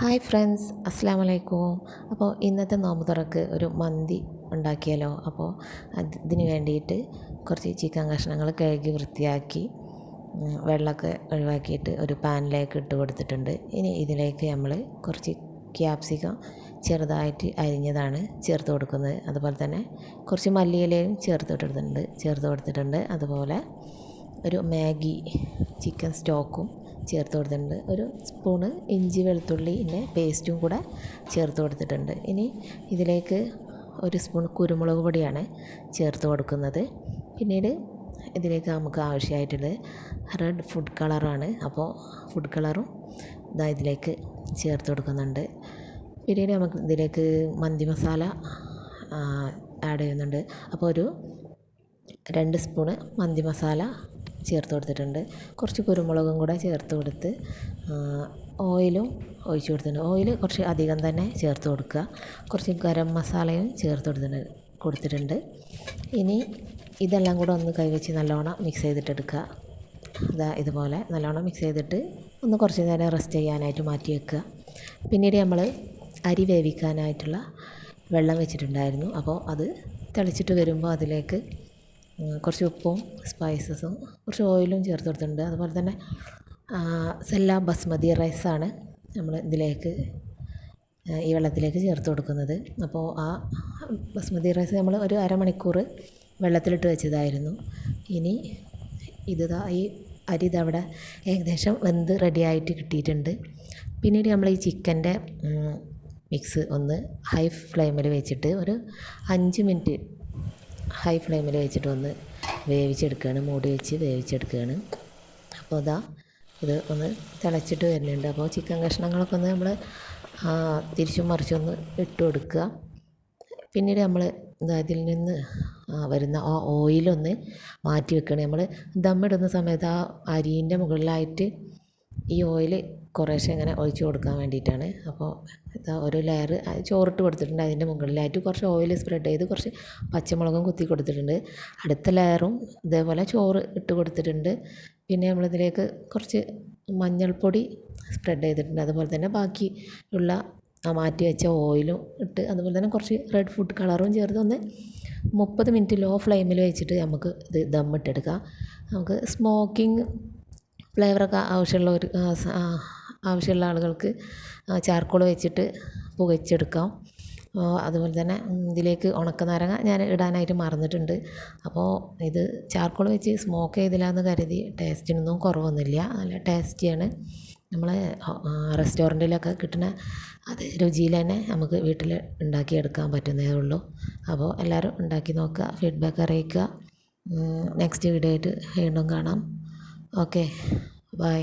Hi friends അസ്സാം വലൈക്കും അപ്പോൾ ഇന്നത്തെ നോമ്പ് തുറക്ക് ഒരു മന്തി ഉണ്ടാക്കിയാലോ? അപ്പോൾ അതിന് വേണ്ടിയിട്ട് കുറച്ച് ചിക്കൻ കഷ്ണങ്ങൾ കഴുകി വൃത്തിയാക്കി വെള്ളമൊക്കെ ഒഴിവാക്കിയിട്ട് ഒരു പാനിലേക്ക് ഇട്ട് കൊടുത്തിട്ടുണ്ട്. ഇനി ഇതിലേക്ക് നമ്മൾ കുറച്ച് ക്യാപ്സിക്കം ചെറുതായിട്ട് അരിഞ്ഞതാണ് ചേർത്ത് കൊടുക്കുന്നത്. അതുപോലെ തന്നെ കുറച്ച് മല്ലിയിലയും ചേർത്ത് കൊടുത്തിട്ടുണ്ട് ചേർത്ത് കൊടുത്തിട്ടുണ്ട്. അതുപോലെ ഒരു മാഗി ചിക്കൻ സ്റ്റോക്കും ചേർത്ത് കൊടുത്തിട്ടുണ്ട്. ഒരു സ്പൂണ് ഇഞ്ചി വെളുത്തുള്ളിന്റെ പേസ്റ്റും കൂടെ ചേർത്ത് കൊടുത്തിട്ടുണ്ട്. ഇനി ഇതിലേക്ക് ഒരു സ്പൂൺ കുരുമുളക് പൊടിയാണ് ചേർത്ത് കൊടുക്കുന്നത്. പിന്നീട് ഇതിലേക്ക് നമുക്ക് ആവശ്യമായിട്ടുള്ളത് റെഡ് ഫുഡ് കളറാണ് അപ്പോൾ ഫുഡ് കളറും ഇതാ ഇതിലേക്ക് ചേർത്ത് കൊടുക്കുന്നുണ്ട്. പിന്നീട് നമുക്ക് ഇതിലേക്ക് മന്തി മസാല ആഡ് ചെയ്യുന്നുണ്ട്. അപ്പോൾ ഒരു രണ്ട് സ്പൂണ് മന്തി മസാല ചേർത്ത് കൊടുത്തിട്ടുണ്ട്. കുറച്ച് കുരുമുളകും കൂടെ ചേർത്ത് കൊടുത്ത് ഓയിലും ഒഴിച്ച് കൊടുത്തിട്ടുണ്ട്. ഓയിൽ കുറച്ച് അധികം തന്നെ ചേർത്ത് കൊടുക്കുക. കുറച്ച് ഗരം മസാലയും ചേർത്ത് കൊടുത്തിട്ടുണ്ട് കൊടുത്തിട്ടുണ്ട്. ഇനി ഇതെല്ലാം കൂടെ ഒന്ന് കൈവച്ച് നല്ലോണം മിക്സ് ചെയ്തിട്ടെടുക്കുക. ഇതാ ഇതുപോലെ നല്ലോണം മിക്സ് ചെയ്തിട്ട് ഒന്ന് കുറച്ച് നേരം റെസ്റ്റ് ചെയ്യാനായിട്ട് മാറ്റി വെക്കുക. പിന്നീട് നമ്മൾ അരി വേവിക്കാനായിട്ടുള്ള വെള്ളം വെച്ചിട്ടുണ്ടായിരുന്നു. അപ്പോൾ അത് തിളച്ചിട്ട് വരുമ്പോൾ അതിലേക്ക് കുറച്ച് ഉപ്പും സ്പൈസസും കുറച്ച് ഓയിലും ചേർത്ത് കൊടുത്തിട്ടുണ്ട്. അതുപോലെ തന്നെ സെല്ല ബസ്മതി റൈസാണ് നമ്മൾ ഇതിലേക്ക് ഈ വെള്ളത്തിലേക്ക് ചേർത്ത് കൊടുക്കുന്നത്. അപ്പോൾ ആ ബസ്മതി റൈസ് നമ്മൾ ഒരു അരമണിക്കൂർ വെള്ളത്തിലിട്ട് വെച്ചതായിരുന്നു. ഇനി ഇത് ഈ അരി ഇതവിടെ ഏകദേശം വെന്ത് റെഡിയായിട്ട് കിട്ടിയിട്ടുണ്ട്. പിന്നീട് നമ്മൾ ഈ ചിക്കന്റെ മിക്സ് ഒന്ന് ഹൈ ഫ്ലെയിമിൽ വെച്ചിട്ട് ഒരു അഞ്ച് മിനിറ്റ് ഹൈ ഫ്ലെയിമിൽ വെച്ചിട്ട് ഒന്ന് വേവിച്ചെടുക്കുകയാണ്. മൂടി വെച്ച് വേവിച്ചെടുക്കുകയാണ്. അപ്പോൾ അതാ ഇത് ഒന്ന് തിളച്ചിട്ട് വരുന്നുണ്ട്. അപ്പോൾ ചിക്കൻ കഷ്ണങ്ങളൊക്കെ ഒന്ന് നമ്മൾ തിരിച്ചും മറിച്ചൊന്ന് ഇട്ട് കൊടുക്കുക. പിന്നീട് നമ്മൾ അതിൽ നിന്ന് വരുന്ന ആ ഓയിലൊന്ന് മാറ്റി വെക്കണം നമ്മൾ ദമ്മിടുന്ന സമയത്ത് ആ അരിന്റെ മുകളിലായിട്ട് ഈ ഓയിൽ കുറേശ്ശെ ഇങ്ങനെ ഒഴിച്ചു കൊടുക്കാൻ വേണ്ടിയിട്ടാണ്. അപ്പോൾ ഇതാ ഒരു ലെയർ ചോറിട്ട് കൊടുത്തിട്ടുണ്ട്. അതിന്റെ മുകളിലായിട്ട് കുറച്ച് ഓയിൽ സ്പ്രെഡ് ചെയ്ത് കുറച്ച് പച്ചമുളകും കുത്തി കൊടുത്തിട്ടുണ്ട്. അടുത്ത ലെയറും ഇതേപോലെ ചോറ് ഇട്ട് കൊടുത്തിട്ടുണ്ട്. പിന്നെ നമ്മളിതിലേക്ക് കുറച്ച് മഞ്ഞൾപ്പൊടി സ്പ്രെഡ് ചെയ്തിട്ടുണ്ട്. അതുപോലെ തന്നെ ബാക്കിയുള്ള മാറ്റി വെച്ച ഓയിലും ഇട്ട് അതുപോലെ തന്നെ കുറച്ച് റെഡ് ഫുഡ് കളറും ചേർത്ത് ഒന്ന് മുപ്പത് മിനിറ്റ് ലോ ഫ്ലെയിമിൽ വെച്ചിട്ട് നമുക്ക് ഇത് ദമ്മിട്ടെടുക്കാം നമുക്ക് സ്മോക്കിംഗ് ഫ്ലേവറൊക്കെ ആവശ്യമുള്ളവർ ആവശ്യമുള്ള ആളുകൾക്ക് ചാർക്കോൾ വെച്ചിട്ട് പുകച്ചെടുക്കാം. അതുപോലെ തന്നെ ഇതിലേക്ക് ഉണക്കനാരങ്ങ ഞാൻ ഇടാനായിട്ട് മറന്നിട്ടുണ്ട്. അപ്പോൾ ഇത് ചാർക്കോൾ വെച്ച് സ്മോക്ക് ചെയ്തില്ലാന്ന് കരുതി ടേസ്റ്റിനൊന്നും കുറവൊന്നുമില്ല. നല്ല ടേസ്റ്റിയാണ് നമ്മൾ റെസ്റ്റോറന്റിലൊക്കെ കിട്ടുന്ന അത് രുചിയിൽ തന്നെ നമുക്ക് വീട്ടിൽ ഉണ്ടാക്കിയെടുക്കാൻ പറ്റുന്നതേ ഉള്ളൂ. അപ്പോൾ എല്ലാവരും ഉണ്ടാക്കി നോക്കുക ഫീഡ്ബാക്ക് അറിയിക്കുക. നെക്സ്റ്റ് വീഡിയോ ആയിട്ട് വീണ്ടും കാണാം. Okay bye